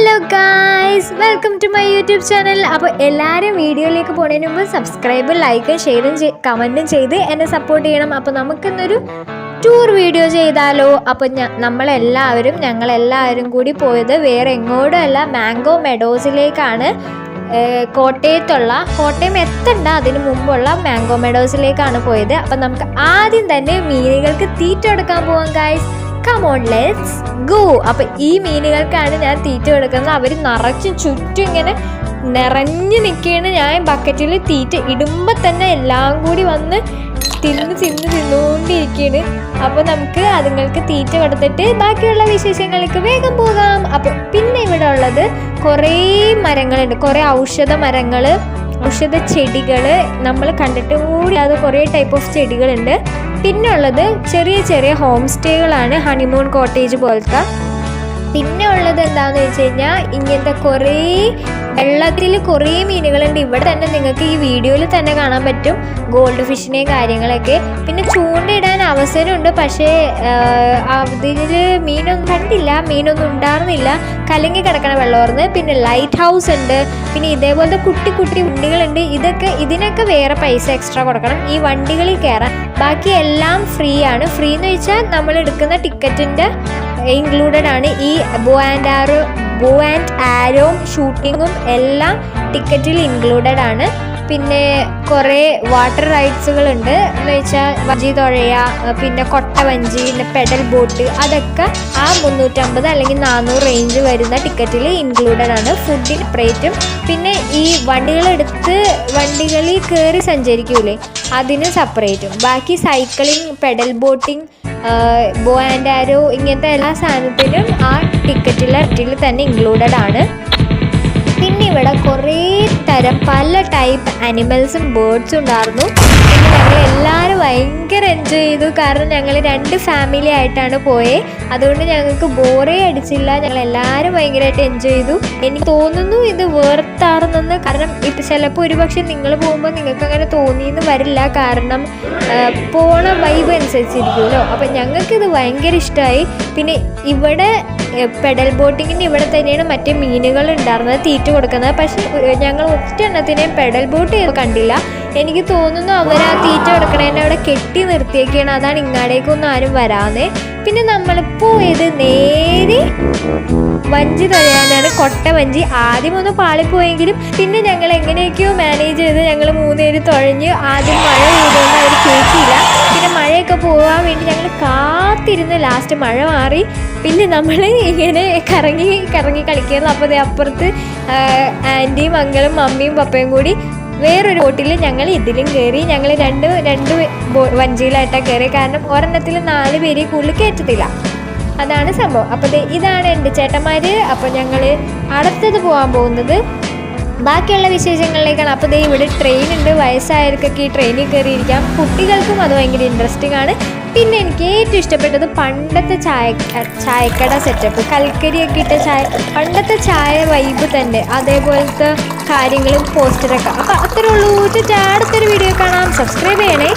Hello guys welcome to my YouTube channel അപ്പോൾ എല്ലാവരും വീഡിയോയിലേക്ക് പോകുന്നതിന് മുമ്പ് സബ്സ്ക്രൈബ് ലൈക്ക് ഷെയറും കമന്റും ചെയ്ത് എന്നെ സപ്പോർട്ട് ചെയ്യണം. അപ്പോൾ നമുക്കിന്നൊരു ടൂർ വീഡിയോ ചെയ്താലോ? അപ്പോൾ ഞ നമ്മളെല്ലാവരും ഞങ്ങളെല്ലാവരും കൂടി പോയത് വേറെ എങ്ങോട്ടുമല്ല മാംഗോ മെഡോസിലേക്കാണ് കോട്ടയത്തുള്ള കോട്ടയം എത്തണ്ട അതിന് മുമ്പുള്ള മാംഗോ മെഡോസിലേക്കാണ് പോയത്. അപ്പം നമുക്ക് ആദ്യം തന്നെ മീനുകൾക്ക് തീറ്റ കൊടുക്കാൻ പോവാം ഗായ്സ് കമോൺ ലെറ്റ്സ് ഗോ അപ്പം ഈ മീനുകൾക്കാണ് ഞാൻ തീറ്റ കൊടുക്കുന്നത്. അവർ നിറച്ചും ചുറ്റും ഇങ്ങനെ നിറഞ്ഞു നിൽക്കുകയാണ്. ഞാൻ ബക്കറ്റിൽ തീറ്റ ഇടുമ്പോൾ തന്നെ എല്ലാം കൂടി വന്ന് തിന്ന് തിന്ന് തിന്നുകൊണ്ടിരിക്കുകയാണ് അപ്പോൾ നമുക്ക് അതുങ്ങൾക്ക് തീറ്റ കൊടുത്തിട്ട് ബാക്കിയുള്ള വിശേഷങ്ങൾക്ക് വേഗം പോകാം. അപ്പോൾ പിന്നെ ഇവിടെ ഉള്ളത് കുറേ മരങ്ങളുണ്ട്. കുറേ ഔഷധ മരങ്ങൾ ഔഷധ ചെടികൾ നമ്മൾ കണ്ടിട്ട് കൂടി കുറേ ടൈപ്പ് ഓഫ് ചെടികളുണ്ട്. പിന്നെ ഉള്ളത് ചെറിയ ചെറിയ ഹോം സ്റ്റേകളാണ് ഹണിമൂൺ കോട്ടേജ് പോലത്തെ. പിന്നെ ഉള്ളത് എന്താണെന്ന് വെച്ച് കഴിഞ്ഞാൽ ഇങ്ങനത്തെ കുറേ വെള്ളത്തിൽ കുറേ മീനുകളുണ്ട്. ഇവിടെ തന്നെ നിങ്ങൾക്ക് ഈ വീഡിയോയിൽ തന്നെ കാണാൻ പറ്റും. ഗോൾഡ് ഫിഷിനെയും കാര്യങ്ങളൊക്കെ. പിന്നെ ചൂണ്ടയിടാൻ അവസരമുണ്ട്. പക്ഷേ അതിൽ മീനൊന്നും കണ്ടില്ല. മീനൊന്നും ഉണ്ടായിരുന്നില്ല. കലങ്ങി കിടക്കണ വെള്ളമായിരുന്നു. പിന്നെ ലൈറ്റ് ഹൗസ് ഉണ്ട്. പിന്നെ ഇതേപോലത്തെ കുട്ടി കുട്ടി വണ്ടികളുണ്ട്. ഇതൊക്കെ ഇതിനൊക്കെ വേറെ പൈസ എക്സ്ട്രാ കൊടുക്കണം. ഈ വണ്ടികളിൽ കയറാൻ. ബാക്കി എല്ലാം ഫ്രീ ആണ്. ഫ്രീ എന്ന് വെച്ചാൽ നമ്മൾ എടുക്കുന്ന ടിക്കറ്റിന്റെ ഇൻക്ലൂഡഡ് ആണ്. ഈ ബോ ആൻഡ് ആരോ ബോ ആൻഡ് ആരോം ഷൂട്ടിങ്ങും എല്ലാം ടിക്കറ്റിൽ ഇൻക്ലൂഡഡ് ആണ്. പിന്നെ കുറേ വാട്ടർ റൈഡ്സുകളുണ്ട് എന്ന് വെച്ചാൽ വഞ്ചി തുഴയ പിന്നെ കൊട്ടവഞ്ചി പിന്നെ പെഡൽ ബോട്ട് അതൊക്കെ ആ മുന്നൂറ്റമ്പത് അല്ലെങ്കിൽ നാനൂറ് റേഞ്ച് വരുന്ന ടിക്കറ്റിൽ ഇൻക്ലൂഡഡ് ആണ്. ഫുഡിന് സെപ്പറേറ്റും പിന്നെ ഈ വണ്ടികളെടുത്ത് വണ്ടികളിൽ കയറി സഞ്ചരിക്കൂലേ അതിന് സെപ്പറേറ്റും ബാക്കി cycling pedal boating bow and arrow ഇങ്ങനത്തെ എല്ലാ സാധനത്തിനും ആ ടിക്കറ്റിലെ റേറ്റിൽ തന്നെ ഇൻക്ലൂഡഡ് ആണ്. പിന്നെ ഇവിടെ കുറേ തരം പല ടൈപ്പ് അനിമൽസും ബേർഡ്സും ഉണ്ടായിരുന്നു. ഞങ്ങൾ എല്ലാവരും ഭയങ്കര എൻജോയ് ചെയ്തു. കാരണം ഞങ്ങൾ രണ്ട് ഫാമിലി ആയിട്ടാണ് പോയേ. അതുകൊണ്ട് ഞങ്ങൾക്ക് ബോറേ അടിച്ചില്ല. ഞങ്ങൾ എല്ലാവരും ഭയങ്കരമായിട്ട് എൻജോയ് ചെയ്തു. എനിക്ക് തോന്നുന്നു ഇത് വേർത്താറുന്നെന്ന് കാരണം ഇപ്പം ചിലപ്പോൾ ഒരുപക്ഷെ നിങ്ങൾ പോകുമ്പോൾ നിങ്ങൾക്ക് അങ്ങനെ തോന്നിയെന്ന് വരില്ല. കാരണം പോണ വൈബ് അനുസരിച്ചിരിക്കുമല്ലോ. അപ്പം ഞങ്ങൾക്കിത് ഭയങ്കര ഇഷ്ടമായി പിന്നെ ഇവിടെ പെഡൽ ബോട്ടിങ്ങിന്റെ ഇവിടെ തന്നെയാണ് മറ്റേ മീനുകൾ ഉണ്ടായിരുന്നത് തീറ്റ കൊടുക്കുന്നത്. പക്ഷേ ഞങ്ങൾ ഒറ്റ എണ്ണത്തിനെയും പെഡൽ ബോട്ട് കണ്ടില്ല. എനിക്ക് തോന്നുന്നു അവർ ആ തീറ്റ കൊടുക്കണേനെ അവിടെ കെട്ടി നിർത്തിയേക്കാണ്. അതാണ് ഇങ്ങാടേക്കൊന്നും ആരും വരാതെ. പിന്നെ നമ്മൾ പോയത് നേരെ വഞ്ചി തഴയാനാണ് കൊട്ട വഞ്ചി. ആദ്യം ഒന്ന് പാളിപ്പോയെങ്കിലും പിന്നെ ഞങ്ങൾ എങ്ങനെയൊക്കെയോ മാനേജ് ചെയ്ത് ഞങ്ങൾ മൂന്നുപേര് തുഴഞ്ഞ് ആദ്യം മഴ പെയ്തുകൊണ്ട് അവർ പിന്നെ മഴയൊക്കെ പോകാൻ വേണ്ടി ഞങ്ങൾ കാത്തിരുന്ന് ലാസ്റ്റ് മഴ മാറി. പിന്നെ നമ്മൾ ഇങ്ങനെ കറങ്ങി കറങ്ങി കളിക്കുന്നു അപ്പോൾ അപ്പുറത്ത് ആന്റിയും അങ്കളും മമ്മിയും പപ്പയും കൂടി വേറൊരു ബോട്ടിൽ ഞങ്ങൾ ഇതിലും കയറി ഞങ്ങൾ രണ്ട് രണ്ട് വഞ്ചിയിലായിട്ടാണ് കയറി കാരണം ഒരെണ്ണത്തിൽ നാല് പേര് കൂടുതൽ കയറ്റത്തില്ല. അതാണ് സംഭവം. അപ്പോൾ ഇതാണ് എന്റെ ചേട്ടന്മാർ അപ്പോൾ ഞങ്ങൾ അടുത്തത് പോകാൻ പോകുന്നത് ബാക്കിയുള്ള വിശേഷങ്ങളിലേക്കാണ്. അപ്പോൾ ദേ ഇവിടെ ട്രെയിൻ ഉണ്ട് വയസ്സായവർക്കൊക്കെ ഈ ട്രെയിനിൽ കയറിയിരിക്കാം. കുട്ടികൾക്കും അത് ഭയങ്കര ഇൻട്രസ്റ്റിംഗ് ആണ്. പിന്നെ എനിക്ക് ഏറ്റവും ഇഷ്ടപ്പെട്ടത് പണ്ടത്തെ ചായ ചായക്കട സെറ്റപ്പ് കൽക്കരിയൊക്കെ ഇട്ട ചായ പണ്ടത്തെ ചായ വൈബ് തന്നെ. അതേപോലത്തെ കാര്യങ്ങളും പോസ്റ്ററൊക്കെ അപ്പോൾ അത്രയുള്ളൂ ചാടത്തൊരു വീഡിയോ കാണാം. സബ്സ്ക്രൈബ് ചെയ്യണേ.